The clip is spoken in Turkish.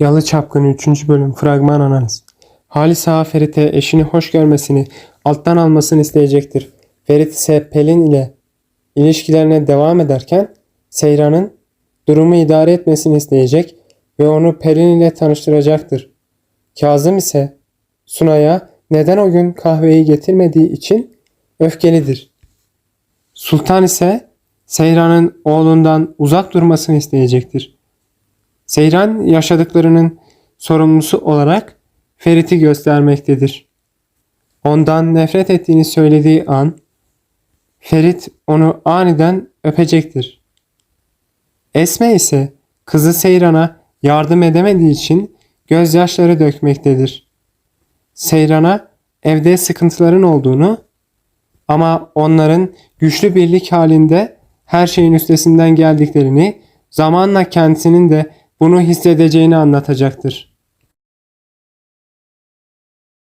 Yalı Çapkını 3. bölüm fragman analiz. Halis Ağa Ferit'e eşini hoş görmesini, alttan almasını isteyecektir. Ferit ise Pelin ile ilişkilerine devam ederken Seyran'ın durumu idare etmesini isteyecek ve onu Pelin ile tanıştıracaktır. Kazım ise Sunay'a neden o gün kahveyi getirmediği için öfkelidir. Sultan ise Seyran'ın oğlundan uzak durmasını isteyecektir. Seyran yaşadıklarının sorumlusu olarak Ferit'i göstermektedir. Ondan nefret ettiğini söylediği an Ferit onu aniden öpecektir. Esme ise kızı Seyran'a yardım edemediği için gözyaşları dökmektedir. Seyran'a evde sıkıntıların olduğunu ama onların güçlü birlik halinde her şeyin üstesinden geldiklerini, zamanla kendisinin de bunu hissedeceğini anlatacaktır.